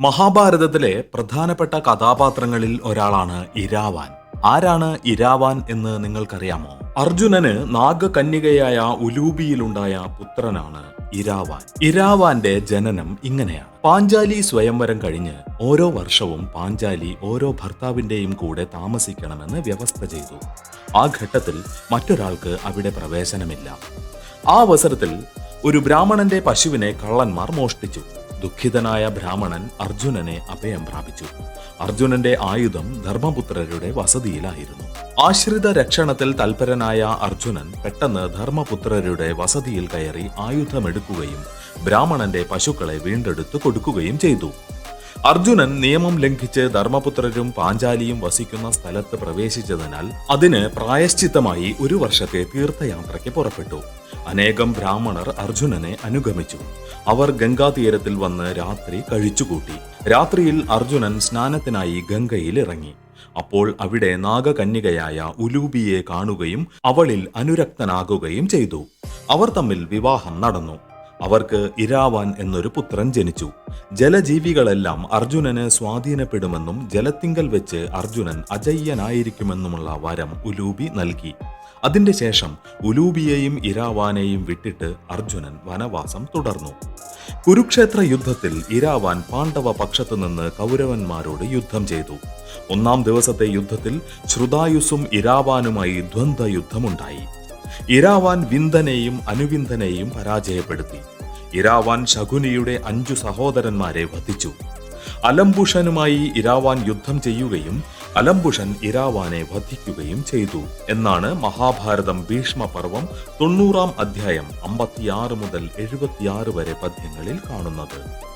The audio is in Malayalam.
മഹാഭാരതത്തിലെ പ്രധാനപ്പെട്ട കഥാപാത്രങ്ങളിൽ ഒരാളാണ് ഇരാവാൻ. ആരാണ് ഇരാവാൻ എന്ന് നിങ്ങൾക്കറിയാമോ? അർജുനന് നാഗകന്യകയായ ഉലൂബിയിലുണ്ടായ പുത്രനാണ് ഇരാവാൻ. ഇരാവാന്റെ ജനനം ഇങ്ങനെയാണ്. പാഞ്ചാലി സ്വയംവരം കഴിഞ്ഞ് ഓരോ വർഷവും പാഞ്ചാലി ഓരോ ഭർത്താവിന്റെയും കൂടെ താമസിക്കണമെന്ന് വ്യവസ്ഥ ചെയ്തു. ആ ഘട്ടത്തിൽ മറ്റൊരാൾക്ക് അവിടെ പ്രവേശനമില്ല. ആ അവസരത്തിൽ ഒരു ബ്രാഹ്മണന്റെ പശുവിനെ കള്ളന്മാർ മോഷ്ടിച്ചു. ദുഃഖിതനായ ബ്രാഹ്മണൻ അർജുനനെ അഭയം പ്രാപിച്ചു. അർജുനന്റെ ആയുധം ധർമ്മപുത്രരുടെ വസതിയിലായിരുന്നു. ആശ്രിത രക്ഷണത്തിൽ തൽപരനായ അർജുനൻ പെട്ടെന്ന് ധർമ്മപുത്രരുടെ വസതിയിൽ കയറി ആയുധമെടുക്കുകയും ബ്രാഹ്മണന്റെ പശുക്കളെ വീണ്ടെടുത്ത് കൊടുക്കുകയും ചെയ്തു. അർജുനൻ നിയമം ലംഘിച്ച് ധർമ്മപുത്രരും പാഞ്ചാലിയും വസിക്കുന്ന സ്ഥലത്ത് പ്രവേശിച്ചതിനാൽ അതിന് പ്രായശ്ചിത്തമായി ഒരു വർഷത്തെ തീർത്ഥയാത്രയ്ക്ക് പുറപ്പെട്ടു. അനേകം ബ്രാഹ്മണർ അർജുനനെ അനുഗമിച്ചു. അവർ ഗംഗാതീരത്തിൽ വന്ന് രാത്രി കഴിച്ചുകൂട്ടി. രാത്രിയിൽ അർജുനൻ സ്നാനത്തിനായി ഗംഗയിൽ ഇറങ്ങി അപ്പോൾ അവിടെ നാഗകന്യകയായ ഉലൂബിയെ കാണുകയും അവളിൽ അനുരക്തനാകുകയും ചെയ്തു. അവർ തമ്മിൽ വിവാഹം നടന്നു. അവർക്ക് ഇരാവാൻ എന്നൊരു പുത്രൻ ജനിച്ചു. ജലജീവികളെല്ലാം അർജുനന് സ്വാധീനപ്പെടുമെന്നും ജലത്തിങ്കൽ വെച്ച് അർജുനൻ അജയ്യനായിരിക്കുമെന്നുമുള്ള വരം ഉലൂബി നൽകി. അതിന്റെ ശേഷം ഉലൂബിയെയും ഇരാവാനെയും വിട്ടിട്ട് അർജുനൻ വനവാസം തുടർന്നു. കുരുക്ഷേത്ര യുദ്ധത്തിൽ ഇരാവാൻ പാണ്ഡവ പക്ഷത്തു നിന്ന് കൗരവന്മാരോട് യുദ്ധം ചെയ്തു. ഒന്നാം ദിവസത്തെ യുദ്ധത്തിൽ ശ്രുതായുസും ഇരാവാനുമായി ദ്വന്ദ്വ യുദ്ധമുണ്ടായി ഇരാവാൻ വിന്ദനെയും അനുവിന്ദനെയും പരാജയപ്പെടുത്തി. ഇരാവാൻ ശകുനിയുടെ അഞ്ചു സഹോദരന്മാരെ വധിച്ചു. അലംബുഷനുമായി ഇരാവാൻ യുദ്ധം ചെയ്യുകയും അലംബുഷൻ ഇരാവാനെ വധിക്കുകയും ചെയ്തു എന്നാണ് മഹാഭാരതം ഭീഷ്മപർവം തൊണ്ണൂറാം അധ്യായം അമ്പത്തിയാറ് മുതൽ എഴുപത്തിയാറ് വരെ പദ്യങ്ങളിൽ കാണുന്നത്.